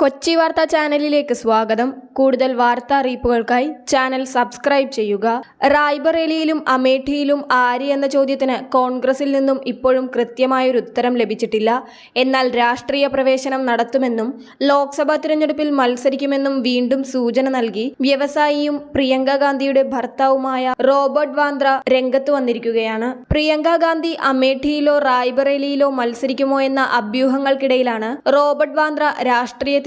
കൊച്ചി വാർത്താ ചാനലിലേക്ക് സ്വാഗതം. കൂടുതൽ വാർത്താ അറിയിപ്പുകൾക്കായി ചാനൽ സബ്സ്ക്രൈബ് ചെയ്യുക. റായ്ബറേലിയിലും അമേഠിയിലും ആര് എന്ന ചോദ്യത്തിന് കോൺഗ്രസിൽ നിന്നും ഇപ്പോഴും കൃത്യമായൊരു ഉത്തരം ലഭിച്ചിട്ടില്ല. എന്നാൽ രാഷ്ട്രീയ പ്രവേശനം നടത്തുമെന്നും ലോക്സഭാ തിരഞ്ഞെടുപ്പിൽ മത്സരിക്കുമെന്നും വീണ്ടും സൂചന നൽകി വ്യവസായിയും പ്രിയങ്ക ഗാന്ധിയുടെ ഭർത്താവുമായ റോബർട്ട് വാന്ദ്ര രംഗത്ത് വന്നിരിക്കുകയാണ്. പ്രിയങ്ക ഗാന്ധി അമേഠിയിലോ റായ്ബറേലിയിലോ മത്സരിക്കുമോ എന്ന അഭ്യൂഹങ്ങൾക്കിടയിലാണ് റോബർട്ട് വാന്ദ്ര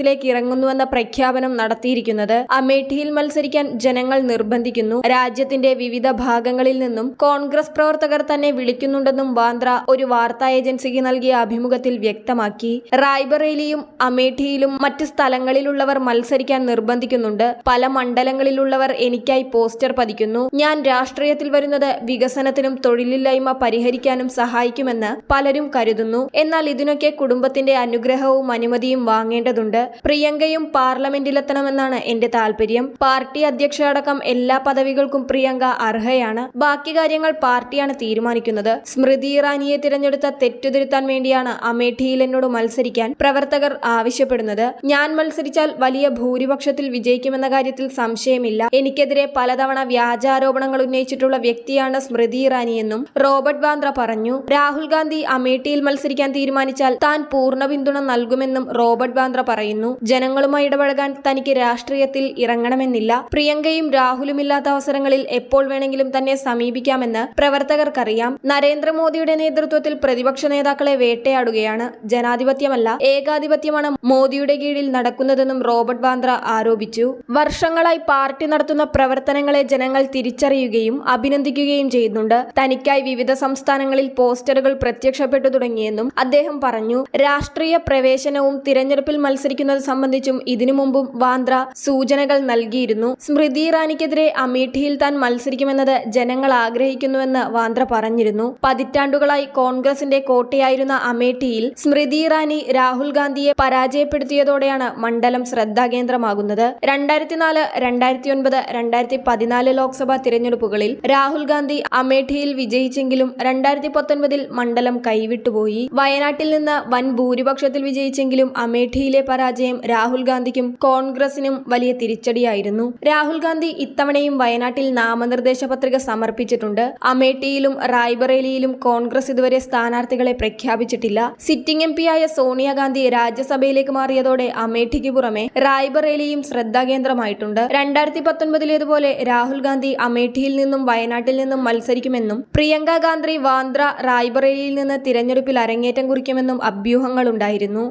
രാഷ്ട്രീയത്തിലേക്ക് ഇറങ്ങുന്നുവെന്ന പ്രഖ്യാപനം നടത്തിയിരിക്കുന്നത് അമേഠിയിൽ മത്സരിക്കാൻ ജനങ്ങൾ നിർബന്ധിക്കുന്നു. രാജ്യത്തിന്റെ വിവിധ ഭാഗങ്ങളിൽ നിന്നും കോൺഗ്രസ് പ്രവർത്തകർ തന്നെ വിളിക്കുന്നുണ്ടെന്നും വാന്ദ്ര ഒരു വാർത്താ ഏജൻസിക്ക് നൽകിയ അഭിമുഖത്തിൽ വ്യക്തമാക്കി. റായ്ബറേലിയും അമേഠിയിലും മറ്റ് സ്ഥലങ്ങളിലുള്ളവർ മത്സരിക്കാൻ നിർബന്ധിക്കുന്നുണ്ട്. പല മണ്ഡലങ്ങളിലുള്ളവർ എനിക്കായി പോസ്റ്റർ പതിക്കുന്നു. ഞാൻ രാഷ്ട്രീയത്തിൽ വരുന്നത് വികസനത്തിനും തൊഴിലില്ലായ്മ പരിഹരിക്കാനും സഹായിക്കുമെന്ന് പലരും കരുതുന്നു. എന്നാൽ ഇതിനൊക്കെ കുടുംബത്തിന്റെ അനുഗ്രഹവും അനുമതിയും വാങ്ങേണ്ടതുണ്ട്. പ്രിയങ്കയും പാർലമെന്റിലെത്തണമെന്നാണ് എന്റെ താല്പര്യം. പാർട്ടി അധ്യക്ഷ അടക്കം എല്ലാ പദവികൾക്കും പ്രിയങ്ക അർഹയാണ്. ബാക്കി കാര്യങ്ങൾ പാർട്ടിയാണ് തീരുമാനിക്കുന്നത്. സ്മൃതി ഇറാനിയെ തിരഞ്ഞെടുത്ത തെറ്റുതിരുത്താൻ വേണ്ടിയാണ് അമേഠിയിൽ എന്നോട് മത്സരിക്കാൻ പ്രവർത്തകർ ആവശ്യപ്പെടുന്നത്. ഞാൻ മത്സരിച്ചാൽ വലിയ ഭൂരിപക്ഷത്തിൽ വിജയിക്കുമെന്ന കാര്യത്തിൽ സംശയമില്ല. എനിക്കെതിരെ പലതവണ വ്യാജാരോപണങ്ങൾ ഉന്നയിച്ചിട്ടുള്ള വ്യക്തിയാണ് സ്മൃതി ഇറാനിയെന്നും റോബർട്ട് വാന്ദ്ര പറഞ്ഞു. രാഹുൽ ഗാന്ധി അമേഠിയിൽ മത്സരിക്കാൻ തീരുമാനിച്ചാൽ താൻ പൂർണ പിന്തുണ നൽകുമെന്നും റോബർട്ട് വാന്ദ്ര പറയുന്നു. ജനങ്ങളുമായി ഇടപഴകാൻ തനിക്ക് രാഷ്ട്രീയത്തിൽ ഇറങ്ങണമെന്നില്ല. പ്രിയങ്കയും രാഹുലുമില്ലാത്ത അവസരങ്ങളിൽ എപ്പോൾ വേണമെങ്കിലും തന്നെ സമീപിക്കാമെന്ന് പ്രവർത്തകർക്കറിയാം. നരേന്ദ്രമോദിയുടെ നേതൃത്വത്തിൽ പ്രതിപക്ഷ നേതാക്കളെ വേട്ടയാടുകയാണ്. ജനാധിപത്യമല്ല ഏകാധിപത്യമാണ് മോദിയുടെ കീഴിൽ നടക്കുന്നതെന്നും റോബർട്ട് ബാന്ദ്ര ആരോപിച്ചു. വർഷങ്ങളായി പാർട്ടി നടത്തുന്ന പ്രവർത്തനങ്ങളെ ജനങ്ങൾ തിരിച്ചറിയുകയും അഭിനന്ദിക്കുകയും ചെയ്യുന്നുണ്ട്. തനിക്കായി വിവിധ സംസ്ഥാനങ്ങളിൽ പോസ്റ്ററുകൾ പ്രത്യക്ഷപ്പെട്ടു തുടങ്ങിയെന്നും അദ്ദേഹം പറഞ്ഞു. രാഷ്ട്രീയ പ്രവേശനവും തിരഞ്ഞെടുപ്പിൽ മത്സരിക്കുന്നത് സംബന്ധിച്ചും ഇതിനു മുമ്പും വാന്ദ്ര സൂചനകൾ നൽകിയിരുന്നു. സ്മൃതി ഇറാനിക്കെതിരെ അമേഠിയിൽ താൻ മത്സരിക്കുമെന്നത് ജനങ്ങൾ ആഗ്രഹിക്കുന്നുവെന്ന് വാന്ദ്ര പറഞ്ഞിരുന്നു. പതിറ്റാണ്ടുകളായി കോൺഗ്രസിന്റെ കോട്ടയായിരുന്ന അമേഠിയിൽ സ്മൃതി ഇറാനി രാഹുൽ ഗാന്ധിയെ പരാജയപ്പെടുത്തിയതോടെയാണ് മണ്ഡലം ശ്രദ്ധാകേന്ദ്രമാകുന്നത്. രണ്ടായിരത്തി നാല് രണ്ടായിരത്തി ഒൻപത് രണ്ടായിരത്തി പതിനാല് ലോക്സഭാ തിരഞ്ഞെടുപ്പുകളിൽ രാഹുൽ ഗാന്ധി അമേഠിയിൽ വിജയിച്ചെങ്കിലും രണ്ടായിരത്തി പത്തൊൻപതിൽ മണ്ഡലം കൈവിട്ടുപോയി. വയനാട്ടിൽ നിന്ന് വൻ ഭൂരിപക്ഷത്തിൽ വിജയിച്ചെങ്കിലും അമേഠിയിലെ പരാജയം രാഹുൽ ഗാന്ധിക്കും കോൺഗ്രസിനും വലിയ തിരിച്ചടിയായിരുന്നു. രാഹുൽ ഗാന്ധി ഇത്തവണയും വയനാട്ടിൽ നാമനിർദ്ദേശ പത്രിക സമർപ്പിച്ചിട്ടുണ്ട്. അമേഠിയിലും റായ്ബറേലിയിലും കോൺഗ്രസ് ഇതുവരെ സ്ഥാനാർത്ഥികളെ പ്രഖ്യാപിച്ചിട്ടില്ല. സിറ്റിംഗ് എം പിയായ സോണിയാഗാന്ധി രാജ്യസഭയിലേക്ക് മാറിയതോടെ അമേഠിക്ക് പുറമെ റായ്ബറേലിയും ശ്രദ്ധാകേന്ദ്രമായിട്ടുണ്ട്. രണ്ടായിരത്തി പത്തൊൻപതിലേതുപോലെ രാഹുൽ ഗാന്ധി അമേഠിയിൽ നിന്നും വയനാട്ടിൽ നിന്നും മത്സരിക്കുമെന്നും പ്രിയങ്ക ഗാന്ധി വാന്ദ്ര റായ്ബറേലിയിൽ നിന്ന് തിരഞ്ഞെടുപ്പിൽ അരങ്ങേറ്റം കുറിക്കുമെന്നും അഭ്യൂഹങ്ങളുണ്ടായിരുന്നു.